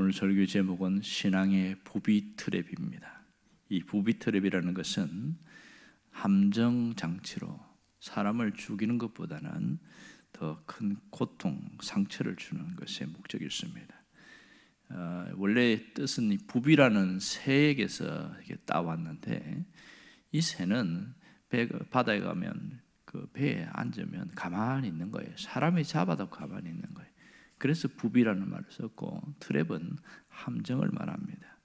오늘 설교 제목은 신앙의 부비 트랩입니다. 이 부비 트랩이라는 것은 함정 장치로 사람을 죽이는 것보다는 더 큰 고통, 상처를 주는 것에 목적이 있습니다. 어, 원래 뜻은 이 부비라는 새에게서 이게 따왔는데 이 새는 배, 바다에 가면 그 배에 앉으면 가만히 있는 거예요. 사람이 잡아도 가만히 있는 거예요. 그래서 부비라는 말을 썼고 트랩은 함정을 말합니다.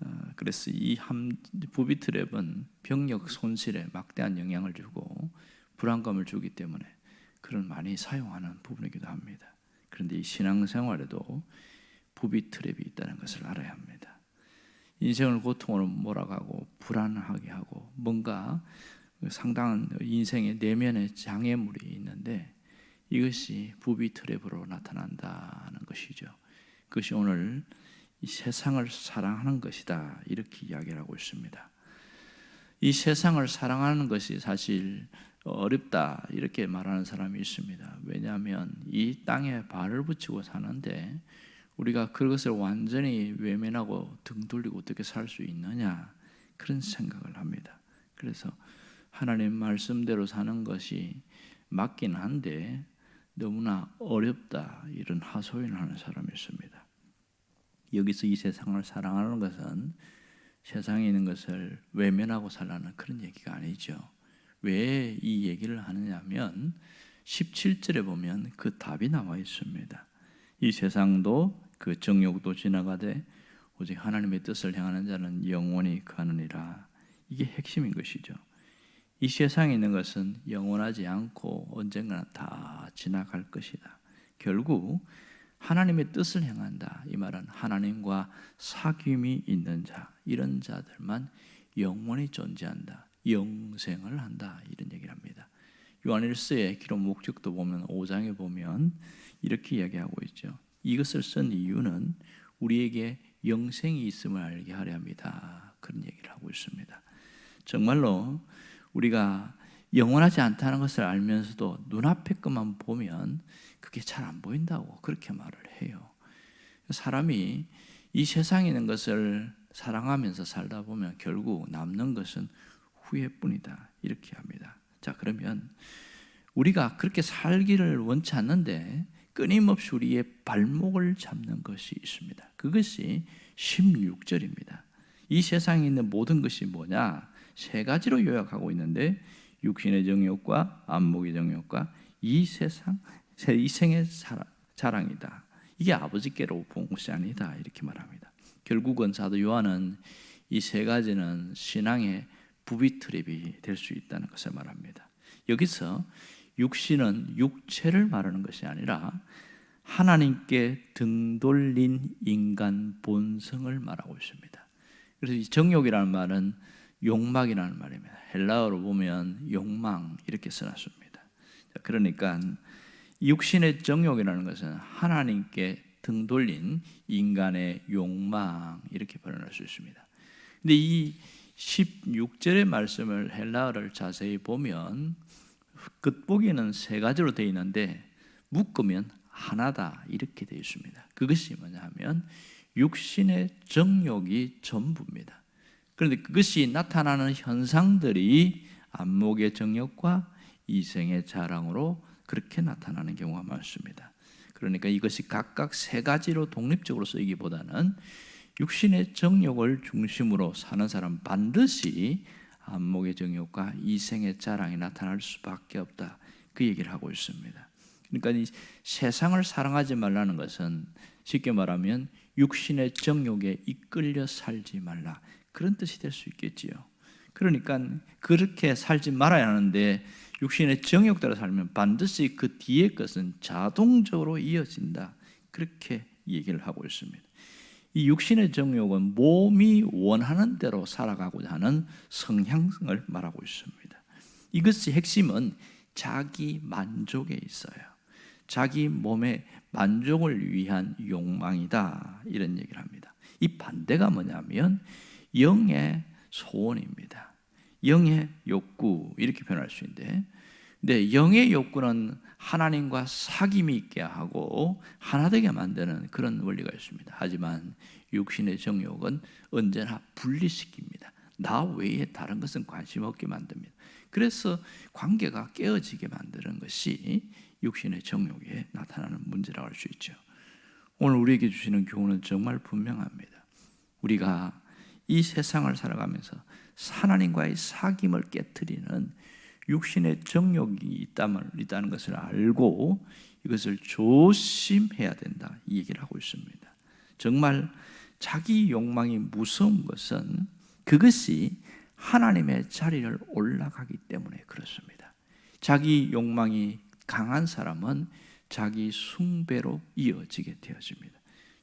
어, 그래서 이 함, 부비 트랩은 병력 손실에 막대한 영향을 주고 불안감을 주기 때문에 그걸 많이 사용하는 부분이기도 합니다. 그런데 이 신앙생활에도 부비 트랩이 있다는 것을 알아야 합니다. 인생을 고통으로 몰아가고 불안하게 하고 뭔가 상당한 인생의 내면의 장애물이 있는데 이것이 부비 트랩으로 나타난다는 것이죠. 그것이 오늘 이 세상을 사랑하는 것이다 이렇게 이야기를 하고 있습니다. 이 세상을 사랑하는 것이 사실 어렵다 이렇게 말하는 사람이 있습니다. 왜냐하면 이 땅에 발을 붙이고 사는데 우리가 그것을 완전히 외면하고 등 돌리고 어떻게 살 수 있느냐 그런 생각을 합니다. 그래서 하나님 말씀대로 사는 것이 맞긴 한데 너무나 어렵다 이런 하소연을 하는 사람이 있습니다. 여기서 이 세상을 사랑하는 것은 세상에 있는 것을 외면하고 살라는 그런 얘기가 아니죠. 왜 이 얘기를 하느냐면 17절에 보면 그 답이 나와 있습니다. 이 세상도 그 정욕도 지나가되 오직 하나님의 뜻을 향하는 자는 영원히 가느니라. 이게 핵심인 것이죠. 이 세상에 있는 것은 영원하지 않고 언젠가는 다 지나갈 것이다. 결국 하나님의 뜻을 향한다. 이 말은 하나님과 사귐이 있는 자, 이런 자들만 영원히 존재한다. 영생을 한다. 이런 얘기를 합니다. 요한일서의 기록 목적도 보면 5장에 보면 이렇게 이야기하고 있죠. 이것을 쓴 이유는 우리에게 영생이 있음을 알게 하려 합니다. 그런 얘기를 하고 있습니다. 정말로 우리가 영원하지 않다는 것을 알면서도 눈앞의 것만 보면 그게 잘 안 보인다고 그렇게 말을 해요. 사람이 이 세상에 있는 것을 사랑하면서 살다 보면 결국 남는 것은 후회뿐이다. 이렇게 합니다. 자, 그러면 우리가 그렇게 살기를 원치 않는데 끊임없이 우리의 발목을 잡는 것이 있습니다. 그것이 16절입니다. 이 세상에 있는 모든 것이 뭐냐? 세 가지로 요약하고 있는데 육신의 정욕과 안목의 정욕과 이 세상 이 생의 자랑 이다. 이게 아버지께로 본 것이 아니다 이렇게 말합니다. 결국은 사도 요한은 이 세 가지는 신앙의 부비 트랩이 될 수 있다는 것을 말합니다. 여기서 육신은 육체를 말하는 것이 아니라 하나님께 등 돌린 인간 본성을 말하고 있습니다. 그래서 이 정욕이라는 말은 욕망이라는 말입니다. 헬라어로 보면 욕망 이렇게 써놨습니다. 그러니까 육신의 정욕이라는 것은 하나님께 등 돌린 인간의 욕망 이렇게 번역할 수 있습니다. 근데 이 16절의 말씀을 헬라어를 자세히 보면 끝보기에는 세 가지로 되어 있는데 묶으면 하나다 이렇게 되어 있습니다. 그것이 뭐냐 하면 육신의 정욕이 전부입니다. 그런데 그것이 나타나는 현상들이 안목의 정욕과 이생의 자랑으로 그렇게 나타나는 경우가 많습니다. 그러니까 이것이 각각 세 가지로 독립적으로 쓰기보다는 육신의 정욕을 중심으로 사는 사람 반드시 안목의 정욕과 이생의 자랑이 나타날 수밖에 없다. 그 얘기를 하고 있습니다. 그러니까 이 세상을 사랑하지 말라는 것은 쉽게 말하면 육신의 정욕에 이끌려 살지 말라. 그런 뜻이 될 수 있겠지요. 그러니까 그렇게 살지 말아야 하는데 육신의 정욕대로 살면 반드시 그 뒤에 것은 자동적으로 이어진다. 그렇게 얘기를 하고 있습니다. 이 육신의 정욕은 몸이 원하는 대로 살아가고자 하는 성향을 말하고 있습니다. 이것이 핵심은 자기 만족에 있어요. 자기 몸의 만족을 위한 욕망이다. 이런 얘기를 합니다. 이 반대가 뭐냐면 영의 소원입니다. 영의 욕구 이렇게 표현할 수 있는데 근데 영의 욕구는 하나님과 사귐이 있게 하고 하나 되게 만드는 그런 원리가 있습니다. 하지만 육신의 정욕은 언제나 분리시킵니다. 나 외에 다른 것은 관심 없게 만듭니다. 그래서 관계가 깨어지게 만드는 것이 육신의 정욕에 나타나는 문제라고 할 수 있죠. 오늘 우리에게 주시는 교훈은 정말 분명합니다. 우리가 이 세상을 살아가면서 하나님과의 사귐을 깨뜨리는 육신의 정욕이 있다면 있다는 것을 알고 이것을 조심해야 된다 이 얘기를 하고 있습니다. 정말 자기 욕망이 무서운 것은 그것이 하나님의 자리를 올라가기 때문에 그렇습니다. 자기 욕망이 강한 사람은 자기 숭배로 이어지게 되어집니다.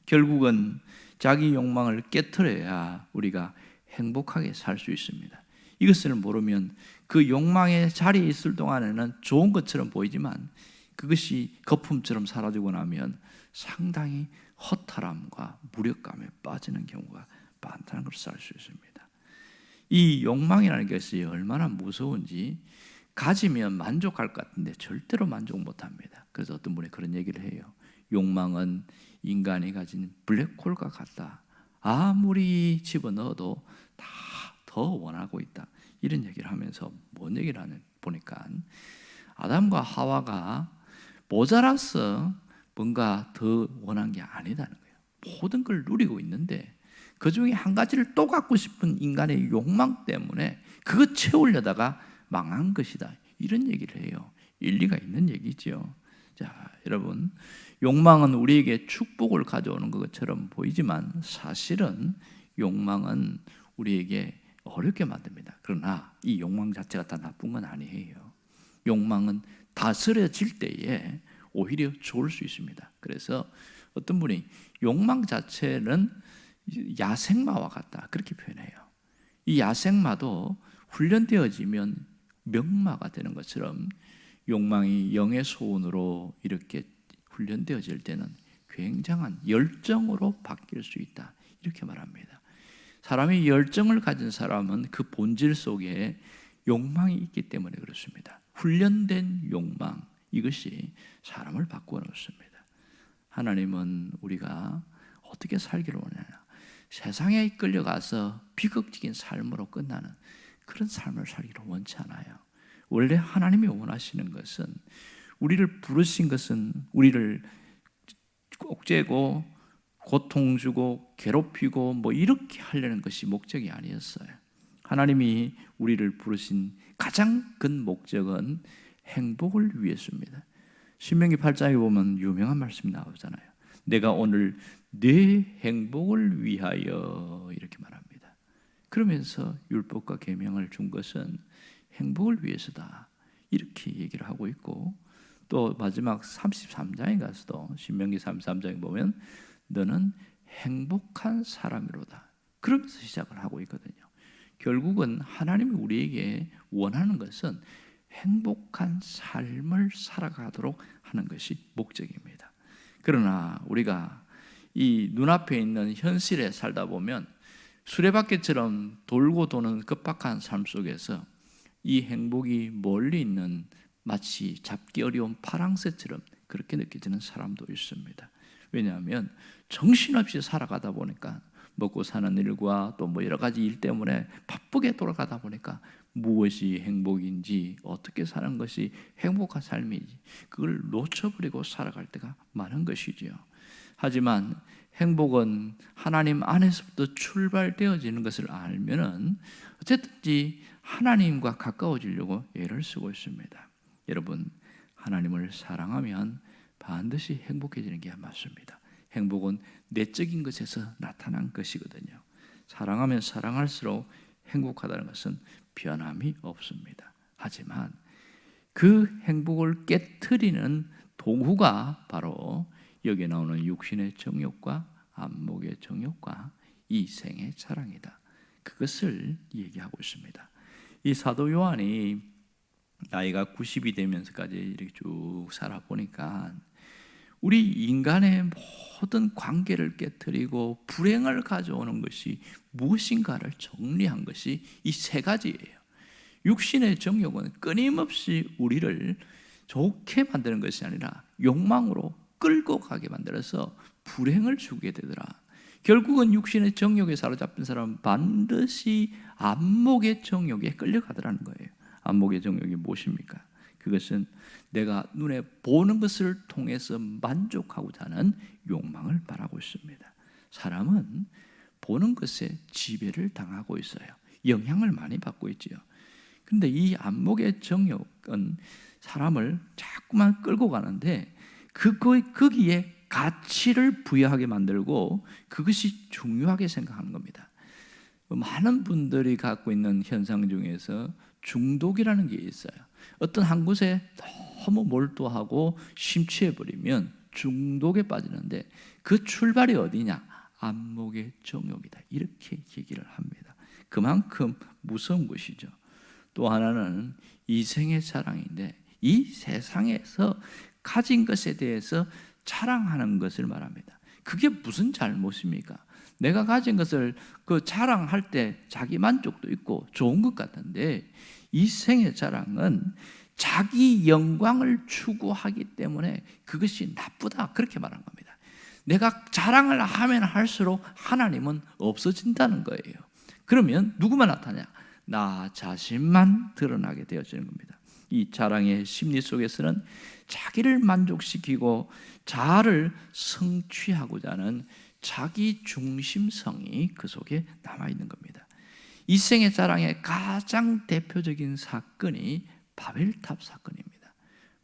결국은 자기 욕망을 깨뜨려야 우리가 행복하게 살 수 있습니다. 이것을 모르면 그 욕망의 자리에 있을 동안에는 좋은 것처럼 보이지만 그것이 거품처럼 사라지고 나면 상당히 허탈함과 무력감에 빠지는 경우가 많다는 것을 알 수 있습니다. 이 욕망이라는 것이 얼마나 무서운지 가지면 만족할 것 같은데 절대로 만족 못 합니다. 그래서 어떤 분이 그런 얘기를 해요. 욕망은 인간이 가진 블랙홀과 같다. 아무리 집어넣어도 다 더 원하고 있다. 이런 얘기를 하면서 뭔 얘기를 하는 보니까 아담과 하와가 모자라서 뭔가 더 원한 게 아니다는 거예요. 모든 걸 누리고 있는데 그 중에 한 가지를 또 갖고 싶은 인간의 욕망 때문에 그거 채우려다가 망한 것이다. 이런 얘기를 해요. 일리가 있는 얘기죠. 자, 여러분, 욕망은 우리에게 축복을 가져오는 것처럼 보이지만 사실은 욕망은 우리에게 어렵게 만듭니다. 그러나 이 욕망 자체가 다 나쁜 건 아니에요. 욕망은 다스려질 때에 오히려 좋을 수 있습니다. 그래서 어떤 분이 욕망 자체는 야생마와 같다 그렇게 표현해요. 이 야생마도 훈련되어지면 명마가 되는 것처럼 욕망이 영의 소원으로 이렇게 훈련되어질 때는 굉장한 열정으로 바뀔 수 있다 이렇게 말합니다. 사람이 열정을 가진 사람은 그 본질 속에 욕망이 있기 때문에 그렇습니다. 훈련된 욕망 이것이 사람을 바꾸어 놓습니다. 하나님은 우리가 어떻게 살기를 원하냐? 세상에 이끌려가서 비극적인 삶으로 끝나는 그런 삶을 살기를 원치 않아요. 원래 하나님이 원하시는 것은 우리를 부르신 것은 우리를 꼭재고 고통 주고 괴롭히고 뭐 이렇게 하려는 것이 목적이 아니었어요. 하나님이 우리를 부르신 가장 큰 목적은 행복을 위해서입니다. 신명기 8장에 보면 유명한 말씀이 나오잖아요. 내가 오늘 내 행복을 위하여 이렇게 말합니다. 그러면서 율법과 계명을 준 것은 행복을 위해서다. 이렇게 얘기를 하고 있고 또 마지막 33장에 가서도 신명기 33장에 보면 너는 행복한 사람이로다. 그러면서 시작을 하고 있거든요. 결국은 하나님이 우리에게 원하는 것은 행복한 삶을 살아가도록 하는 것이 목적입니다. 그러나 우리가 이 눈앞에 있는 현실에 살다 보면 수레바퀴처럼 돌고 도는 급박한 삶 속에서 이 행복이 멀리 있는 마치 잡기 어려운 파랑새처럼 그렇게 느껴지는 사람도 있습니다. 왜냐하면 정신없이 살아가다 보니까 먹고 사는 일과 또 뭐 여러 가지 일 때문에 바쁘게 돌아가다 보니까 무엇이 행복인지 어떻게 사는 것이 행복한 삶인지 그걸 놓쳐버리고 살아갈 때가 많은 것이지요. 하지만 행복은 하나님 안에서부터 출발되어지는 것을 알면은 어쨌든지 하나님과 가까워지려고 애를 쓰고 있습니다. 여러분 하나님을 사랑하면 반드시 행복해지는 게 맞습니다. 행복은 내적인 것에서 나타난 것이거든요. 사랑하면 사랑할수록 행복하다는 것은 변함이 없습니다. 하지만 그 행복을 깨뜨리는 도구가 바로 여기 나오는 육신의 정욕과 안목의 정욕과 이생의 사랑이다. 그것을 얘기하고 있습니다. 이 사도 요한이 나이가 90이 되면서까지 이렇게 쭉 살아보니까 우리 인간의 모든 관계를 깨뜨리고 불행을 가져오는 것이 무엇인가를 정리한 것이 이 세 가지예요. 육신의 정욕은 끊임없이 우리를 좋게 만드는 것이 아니라 욕망으로 끌고 가게 만들어서 불행을 주게 되더라. 결국은 육신의 정욕에 사로잡힌 사람은 반드시 안목의 정욕에 끌려가더라는 거예요. 안목의 정욕이 무엇입니까? 그것은 내가 눈에 보는 것을 통해서 만족하고자 하는 욕망을 말하고 있습니다. 사람은 보는 것에 지배를 당하고 있어요. 영향을 많이 받고 있지요. 근데 이 안목의 정욕은 사람을 자꾸만 끌고 가는데 그 거기에 가치를 부여하게 만들고 그것이 중요하게 생각하는 겁니다. 많은 분들이 갖고 있는 현상 중에서 중독이라는 게 있어요. 어떤 한 곳에 너무 몰두하고 심취해 버리면 중독에 빠지는데 그 출발이 어디냐? 안목의 정욕이다. 이렇게 얘기를 합니다. 그만큼 무서운 것이죠. 또 하나는 이생의 자랑인데 이 세상에서 가진 것에 대해서 자랑하는 것을 말합니다. 그게 무슨 잘못입니까? 내가 가진 것을 그 자랑할 때 자기 만족도 있고 좋은 것 같은데 이 생의 자랑은 자기 영광을 추구하기 때문에 그것이 나쁘다 그렇게 말한 겁니다. 내가 자랑을 하면 할수록 하나님은 없어진다는 거예요. 그러면 누구만 나타나냐? 나 자신만 드러나게 되어지는 겁니다. 이 자랑의 심리 속에서는 자기를 만족시키고 자아를 성취하고자 하는 자기 중심성이 그 속에 남아 있는 겁니다. 이 생의 자랑의 가장 대표적인 사건이 바벨탑 사건입니다.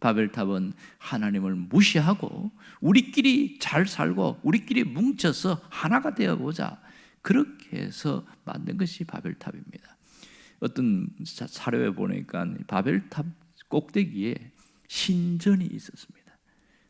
바벨탑은 하나님을 무시하고 우리끼리 잘 살고 우리끼리 뭉쳐서 하나가 되어 보자. 그렇게 해서 만든 것이 바벨탑입니다. 어떤 사료에 보니까 바벨탑 꼭대기에 신전이 있었습니다.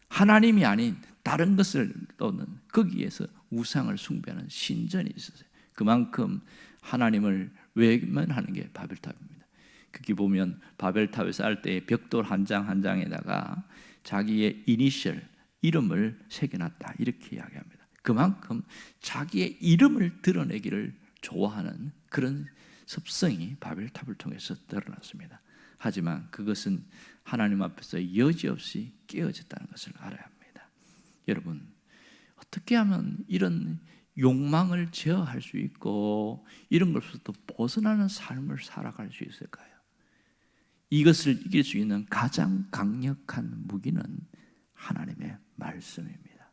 하나님이 아닌 다른 것을 또는 거기에서 우상을 숭배하는 신전이 있었어요. 그만큼 하나님을 외면하는 게 바벨탑입니다. 거기 보면 바벨탑에 쌓때 벽돌 한 장 한 장에다가 자기의 이니셜 이름을 새겨놨다 이렇게 이야기합니다. 그만큼 자기의 이름을 드러내기를 좋아하는 그런 습성이 바벨탑을 통해서 드러났습니다. 하지만 그것은 하나님 앞에서 여지없이 깨어졌다는 것을 알아야 합니다. 여러분, 어떻게 하면 이런 욕망을 제어할 수 있고 이런 것부터 벗어나는 삶을 살아갈 수 있을까요? 이것을 이길 수 있는 가장 강력한 무기는 하나님의 말씀입니다.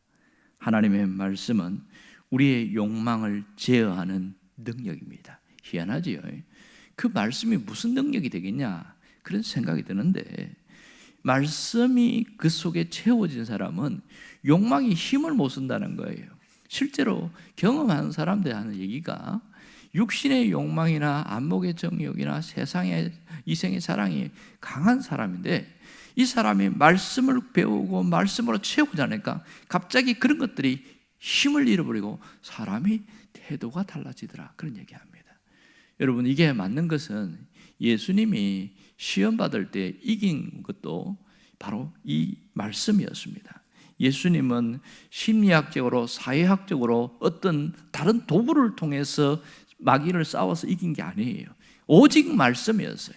하나님의 말씀은 우리의 욕망을 제어하는 능력입니다. 희한하지요. 그 말씀이 무슨 능력이 되겠냐? 그런 생각이 드는데 말씀이 그 속에 채워진 사람은 욕망이 힘을 못 쓴다는 거예요. 실제로 경험하는 사람들 하는 얘기가 육신의 욕망이나 안목의 정욕이나 세상의 이생의 사랑이 강한 사람인데 이 사람이 말씀을 배우고 말씀으로 채우지 않으니까 갑자기 그런 것들이 힘을 잃어버리고 사람이 태도가 달라지더라 그런 얘기합니다. 여러분 이게 맞는 것은 예수님이 시험 받을 때 이긴 것도 바로 이 말씀이었습니다. 예수님은 심리학적으로 사회학적으로 어떤 다른 도구를 통해서 마귀를 싸워서 이긴 게 아니에요. 오직 말씀이었어요.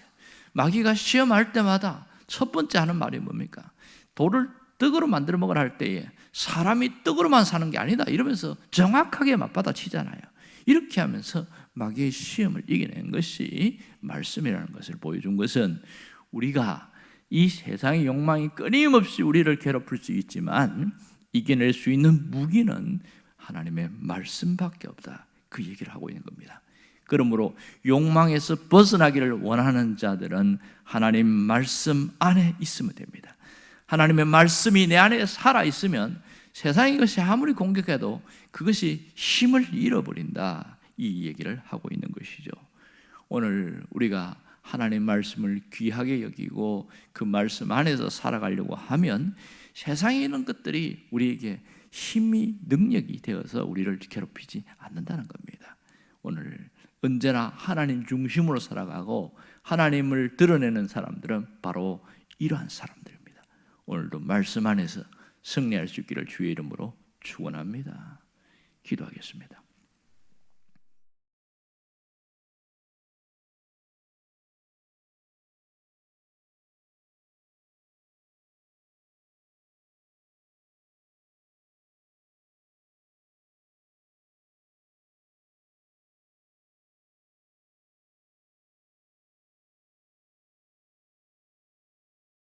마귀가 시험할 때마다 첫 번째 하는 말이 뭡니까? 돌을 떡으로 만들어 먹으라 할 때에 사람이 떡으로만 사는 게 아니다 이러면서 정확하게 맞받아 치잖아요. 이렇게 하면서 마귀의 시험을 이겨낸 것이 말씀이라는 것을 보여준 것은 우리가 이 세상의 욕망이 끊임없이 우리를 괴롭힐 수 있지만 이겨낼 수 있는 무기는 하나님의 말씀밖에 없다. 그 얘기를 하고 있는 겁니다. 그러므로 욕망에서 벗어나기를 원하는 자들은 하나님 말씀 안에 있으면 됩니다. 하나님의 말씀이 내 안에 살아 있으면 세상의 것이 아무리 공격해도 그것이 힘을 잃어버린다. 이 얘기를 하고 있는 것이죠. 오늘 우리가 하나님 말씀을 귀하게 여기고 그 말씀 안에서 살아가려고 하면 세상에 있는 것들이 우리에게 힘이 능력이 되어서 우리를 괴롭히지 않는다는 겁니다. 오늘 언제나 하나님 중심으로 살아가고 하나님을 드러내는 사람들은 바로 이러한 사람들입니다. 오늘도 말씀 안에서 승리할 수 있기를 주의 이름으로 축원합니다. 기도하겠습니다.